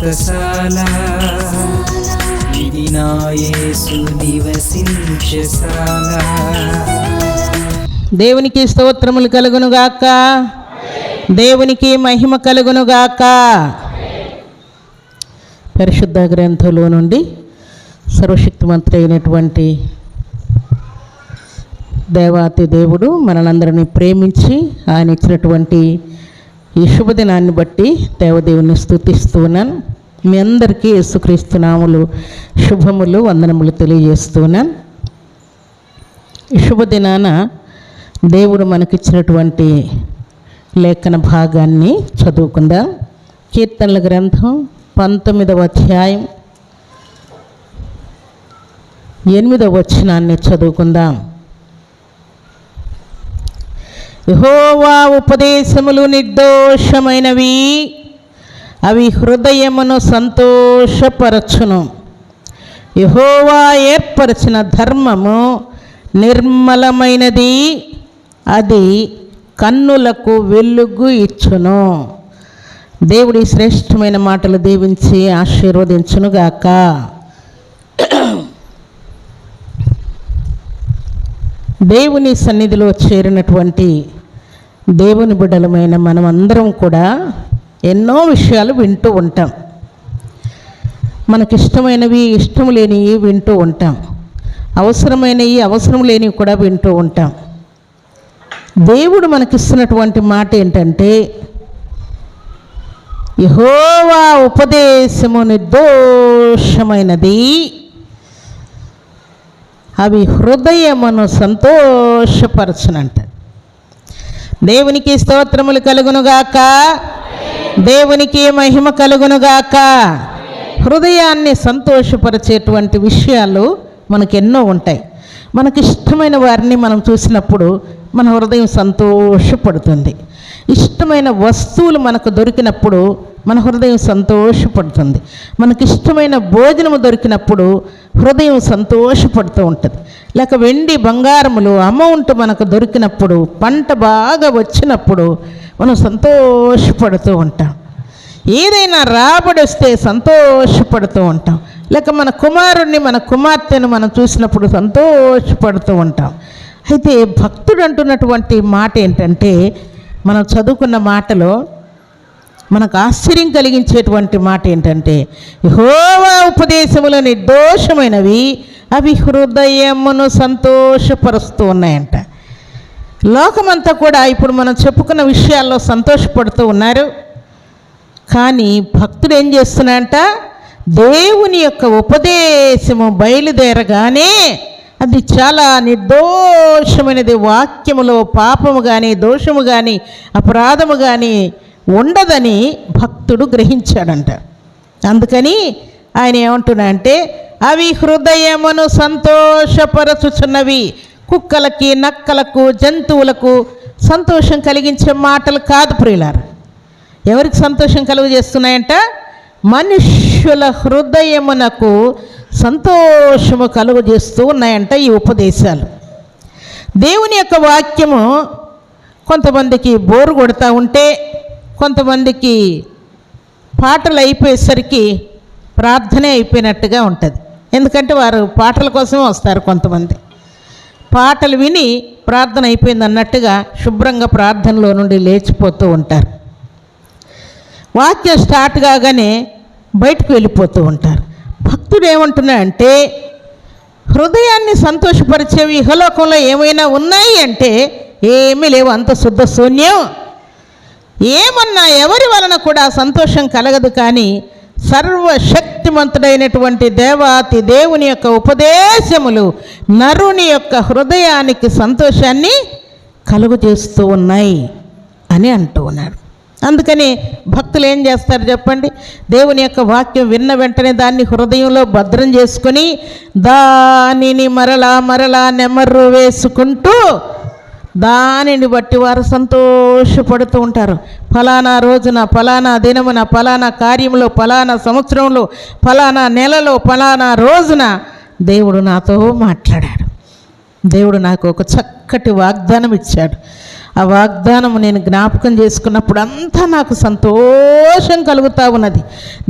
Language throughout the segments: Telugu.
వ్రతశాల ఇది నా నివసించశాల దేవునికి స్తోత్రములు కలుగునుగాక దేవునికి మహిమ కలుగునుగాక పరిశుద్ధ గ్రంథంలో నుండి సర్వశక్తిమంతుడు అయినటువంటి దేవాతి దేవుడు మనలందరినీ ప్రేమించి ఆయన ఇచ్చినటువంటి ఈ శుభదినాన్ని బట్టి దేవదేవుని స్థుతిస్తున్నాను మీ అందరికీ యేసుక్రీస్తు నాములు శుభములు వందనములు తెలియజేస్తున్నాను ఈ శుభదినాన దేవుడు మనకిచ్చినటువంటి లేఖన భాగాన్ని చదువుకుందాం. కీర్తనల గ్రంథం పంతొమ్మిదవ అధ్యాయం ఎనిమిదవ వచనాన్ని చదువుకుందాం. యహోవా ఉపదేశములు నిర్దోషమైనవి అవి హృదయమును సంతోషపరచును. యహోవా ఏర్పరచిన ధర్మము నిర్మలమైనది అది కన్నులకు వెలుగు ఇచ్చును. దేవుడి శ్రేష్టమైన మాటలు దీవించి ఆశీర్వదించునుగాక. దేవుని సన్నిధిలో చేరినటువంటి దేవుని బిడ్డలమైన మనం అందరం కూడా ఎన్నో విషయాలు వింటూ ఉంటాం. మనకిష్టమైనవి ఇష్టం లేనివి వింటూ ఉంటాం. అవసరమైనవి అవసరం లేనివి కూడా వింటూ ఉంటాం. దేవుడు మనకిస్తున్నటువంటి మాట ఏంటంటే యహోవా ఉపదేశము నిర్దోషమైనది అవి హృదయమును సంతోషపరచునంట. దేవునికి స్తోత్రములు కలుగునుగాక. దేవునికి మహిమ కలుగునుగాక. హృదయాన్ని సంతోషపరిచేటువంటి విషయాలు మనకు ఎన్నో ఉంటాయి. మనకి ఇష్టమైన వారిని మనం చూసినప్పుడు మన హృదయం సంతోషపడుతుంది. ఇష్టమైన వస్తువులు మనకు దొరికినప్పుడు మన హృదయం సంతోషపడుతుంది. మనకి ఇష్టమైన భోజనము దొరికినప్పుడు హృదయం సంతోషపడుతూ ఉంటుంది. లేక వెండి బంగారములు అమౌంట్ మనకు దొరికినప్పుడు పంట బాగా వచ్చినప్పుడు మనం సంతోషపడుతూ ఉంటాం. ఏదైనా రాబడి వస్తే సంతోషపడుతూ ఉంటాం. లేక మన కుమారుణ్ణి మన కుమార్తెను మనం చూసినప్పుడు సంతోషపడుతూ ఉంటాం. అయితే భక్తుడు అంటున్నటువంటి మాట ఏంటంటే మనం చదువుకున్న మాటలో మనకు ఆశ్చర్యం కలిగించేటువంటి మాట ఏంటంటే హోవా ఉపదేశములు నిర్దోషమైనవి అవి హృదయమును సంతోషపరుస్తూ ఉన్నాయంట. లోకమంతా కూడా ఇప్పుడు మనం చెప్పుకున్న విషయాల్లో సంతోషపడుతూ ఉన్నారు. కానీ భక్తుడు ఏం చేస్తున్నాడంట దేవుని యొక్క ఉపదేశము బయలుదేరగానే అది చాలా నిర్దోషమైనది. వాక్యములో పాపము కానీ దోషము కానీ అపరాధము కానీ ఉండదని భక్తుడు గ్రహించాడంట. అందుకని ఆయన ఏమంటున్నా అంటే అవి హృదయమును సంతోషపరచుచున్నవి. కుక్కలకి నక్కలకు జంతువులకు సంతోషం కలిగించే మాటలు కాదు ప్రియులారు. ఎవరికి సంతోషం కలుగజేస్తున్నాయంట? మనుష్యుల హృదయమునకు సంతోషము కలుగు చేస్తూ ఉన్నాయంట ఈ ఉపదేశాలు. దేవుని యొక్క వాక్యము కొంతమందికి బోరు కొడతా ఉంటే కొంతమందికి పాటలు అయిపోయేసరికి ప్రార్థనే అయిపోయినట్టుగా ఉంటుంది. ఎందుకంటే వారు పాటల కోసమే వస్తారు కొంతమంది. పాటలు విని ప్రార్థన అయిపోయింది అన్నట్టుగా శుభ్రంగా ప్రార్థనలో నుండి లేచిపోతూ ఉంటారు. వాక్యం స్టార్ట్ కాగానే బయటకు వెళ్ళిపోతూ ఉంటారు. భక్తుడు ఏమంటున్నాడంటే హృదయాన్ని సంతోషపరిచేవి ఇహలోకంలో ఏమైనా ఉన్నాయి అంటే ఏమీ లేవు అంత శుద్ధ శూన్యం. ఏమన్నా ఎవరి వలన కూడా సంతోషం కలగదు కానీ సర్వశక్తిమంతుడైనటువంటి దేవాతి దేవుని యొక్క ఉపదేశములు నరుని యొక్క హృదయానికి సంతోషాన్ని కలుగు చేస్తూ ఉన్నాయి అని అంటూ ఉన్నాడు. అందుకని భక్తులు ఏం చేస్తారు చెప్పండి? దేవుని యొక్క వాక్యం విన్న వెంటనే దాన్ని హృదయంలో భద్రం చేసుకొని దానిని మరలా మరలా నెమర్రు వేసుకుంటూ దానిని బట్టి వారు సంతోషపడుతూ ఉంటారు. ఫలానా రోజున ఫలానా దినమున ఫలానా కార్యంలో ఫలానా సంవత్సరంలో ఫలానా నెలలో ఫలానా రోజున దేవుడు నాతో మాట్లాడాడు. దేవుడు నాకు ఒక చక్కటి వాగ్దానం ఇచ్చాడు. ఆ వాగ్దానం నేను జ్ఞాపకం చేసుకున్నప్పుడు అంతా నాకు సంతోషం కలుగుతూ ఉన్నది.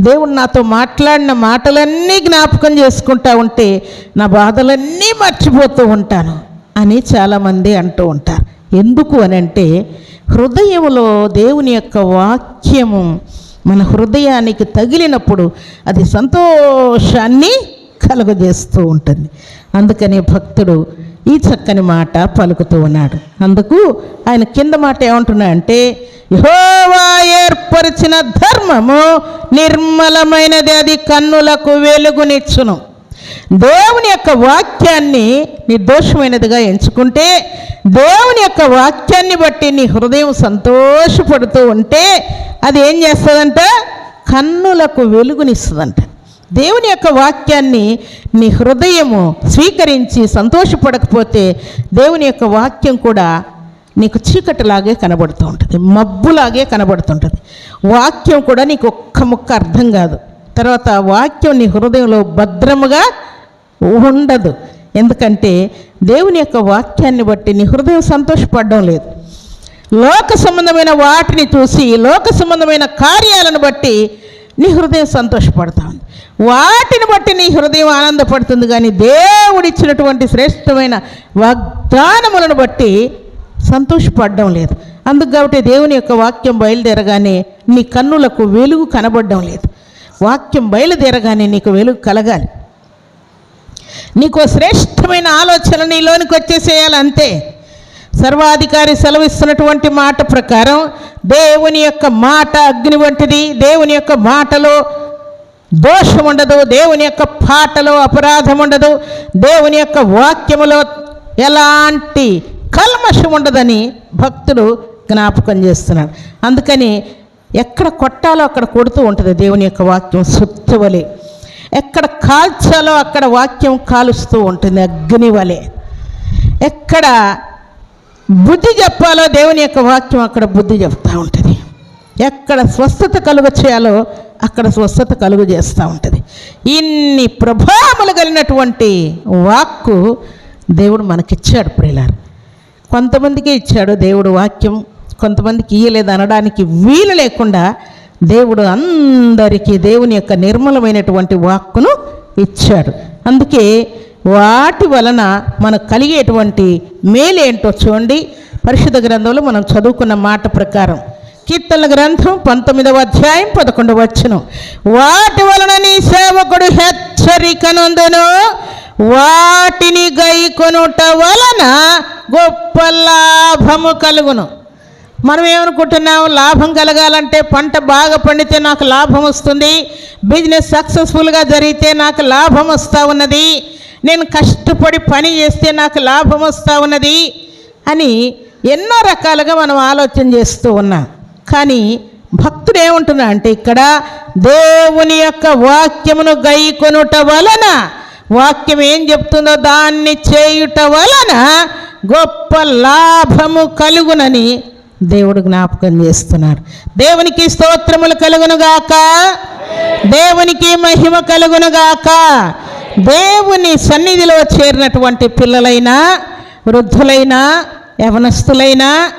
దేవుడు నాతో మాట్లాడిన మాటలన్నీ జ్ఞాపకం చేసుకుంటా ఉంటే నా బాధలన్నీ మర్చిపోతూ ఉంటాను అని చాలామంది అంటూ ఉంటారు. ఎందుకు అని అంటే హృదయంలో దేవుని యొక్క వాక్యము మన హృదయానికి తగిలినప్పుడు అది సంతోషాన్ని కలుగజేస్తూ ఉంటుంది. అందుకని భక్తుడు ఈ చక్కని మాట పలుకుతూ ఉన్నాడు. అందుకు ఆయన కింద మాట ఏమంటున్నా అంటే యహోవా ఏర్పరిచిన ధర్మము నిర్మలమైనది అది కన్నులకు వెలుగునిచ్చును. దేవుని యొక్క వాక్యాన్ని నిర్దోషమైనదిగా ఎంచుకుంటే దేవుని యొక్క వాక్యాన్ని బట్టి నీ హృదయం సంతోషపడుతూ ఉంటే అది ఏం చేస్తుందంట? కన్నులకు వెలుగునిస్తుందంట. దేవుని యొక్క వాక్యాన్ని నీ హృదయము స్వీకరించి సంతోషపడకపోతే దేవుని యొక్క వాక్యం కూడా నీకు చీకటిలాగే కనబడుతూ ఉంటుంది మబ్బులాగే కనబడుతుంటుంది. వాక్యం కూడా నీకు ఒక్క ముక్క అర్థం కాదు. తర్వాత వాక్యం నీ హృదయంలో భద్రముగా ఉండదు. ఎందుకంటే దేవుని యొక్క వాక్యాన్ని బట్టి నీ హృదయం సంతోషపడడం లేదు. లోక సంబంధమైన వాటిని చూసి లోక సంబంధమైన కార్యాలను బట్టి నీ హృదయం సంతోషపడతా ఉంది. వాటిని బట్టి నీ హృదయం ఆనందపడుతుంది కానీ దేవుడిచ్చినటువంటి శ్రేష్టమైన వాగ్దానములను బట్టి సంతోషపడడం లేదు. అందుకు కాబట్టి దేవుని యొక్క వాక్యం బయలుదేరగానే నీ కన్నులకు వెలుగు కనబడడం లేదు. వాక్యం బయలుదేరగానే నీకు వెలుగు కలగాలి. నీకు శ్రేష్టమైన ఆలోచన నీలోనికి వచ్చేసేయాలి అంతే. సర్వాధికారి సెలవిస్తున్నటువంటి మాట ప్రకారం దేవుని యొక్క మాట అగ్ని వంటిది. దేవుని యొక్క మాటలో దోషం ఉండదు దేవుని యొక్క పాటలో అపరాధం ఉండదు దేవుని యొక్క వాక్యములో ఎలాంటి కల్మషం ఉండదని భక్తుడు జ్ఞాపకం చేస్తున్నాడు. అందుకని ఎక్కడ కొట్టాలో అక్కడ కొడుతూ ఉంటుంది దేవుని యొక్క వాక్యం సుత్తువలే ఎక్కడ కాల్చాలో అక్కడ వాక్యం కాలుస్తూ ఉంటుంది అగ్ని వలె. ఎక్కడ బుద్ధి చెప్పాలో దేవుని యొక్క వాక్యం అక్కడ బుద్ధి చెప్తూ ఉంటుంది. ఎక్కడ స్వస్థత కలుగ చేయాలో అక్కడ స్వస్థత కలుగు చేస్తూ ఉంటుంది. ఇన్ని ప్రభావములు కలిగినటువంటి వాక్కు దేవుడు మనకిచ్చాడు ప్రియులారు. కొంతమందికి ఇచ్చాడు దేవుడు వాక్యం కొంతమందికి ఇయ్యలేదు అనడానికి వీలు లేకుండా దేవుడు అందరికీ దేవుని యొక్క నిర్మలమైనటువంటి వాక్కును ఇచ్చాడు. అందుకే వాటి వలన మనకు కలిగేటువంటి మేలేంటో చూడండి. పరిశుద్ధ గ్రంథంలో మనం చదువుకున్న మాట ప్రకారం కీర్తనల గ్రంథం పంతొమ్మిదవ అధ్యాయం పదకొండవ వచ్చును వాటి వలన నీ సేవకుడు హెచ్చరికనందును. వాటిని గైకొనుట వలన గొప్ప లాభము కలుగును. మనం ఏమనుకుంటున్నాం లాభం కలగాలంటే పంట బాగా పండితే నాకు లాభం వస్తుంది. బిజినెస్ సక్సెస్ఫుల్గా జరిగితే నాకు లాభం వస్తూ ఉన్నది. నేను కష్టపడి పని చేస్తే నాకు లాభం వస్తూ ఉన్నది అని ఎన్నో రకాలుగా మనం ఆలోచన చేస్తూ ఉన్నాం. కానీ భక్తుడు ఏమంటున్నా అంటే ఇక్కడ దేవుని యొక్క వాక్యమును గైకొనుట వలన వాక్యం ఏం చెప్తుందో దాన్ని చేయుట వలన గొప్ప లాభము కలుగునని దేవుడు జ్ఞాపకం చేస్తున్నాడు. దేవునికి స్తోత్రములు కలుగునుగాక. దేవునికి మహిమ కలుగునుగాక. దేవుని సన్నిధిలో చేరినటువంటి పిల్లలైనా వృద్ధులైనా యవనస్తులైనా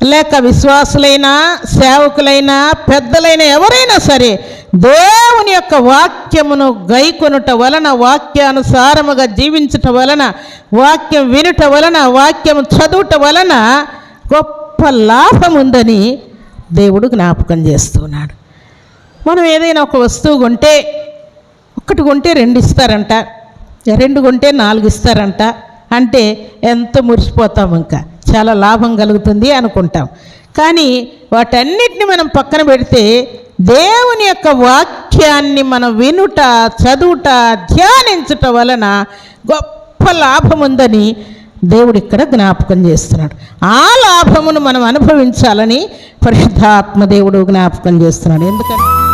లేక విశ్వాసులైనా సేవకులైనా పెద్దలైన ఎవరైనా సరే దేవుని యొక్క వాక్యమును గైకొనుట వలన వాక్యానుసారముగా జీవించుట వలన వాక్యం వినుట వలన వాక్యం చదువుట వలన గొప్ప లాభం ఉందని దేవుడు జ్ఞాపకం చేస్తున్నాడు. మనం ఏదైనా ఒక వస్తువు కొంటే ఒకటి కొంటే రెండు ఇస్తారంట రెండు కొంటే నాలుగు ఇస్తారంట అంటే ఎంత మురిసిపోతాం ఇంకా? చాలా లాభం కలుగుతుంది అనుకుంటాం. కానీ వాటన్నిటిని మనం పక్కన పెడితే దేవుని యొక్క వాక్యాన్ని మనం వినుట చదువుట ధ్యానించుట వలన గొప్ప లాభం ఉందని దేవుడు ఇక్కడ జ్ఞాపకం చేస్తున్నాడు. ఆ లాభమును మనం అనుభవించాలని పరిశుద్ధాత్మ దేవుడు జ్ఞాపకం చేస్తున్నాడు. ఎందుకంటే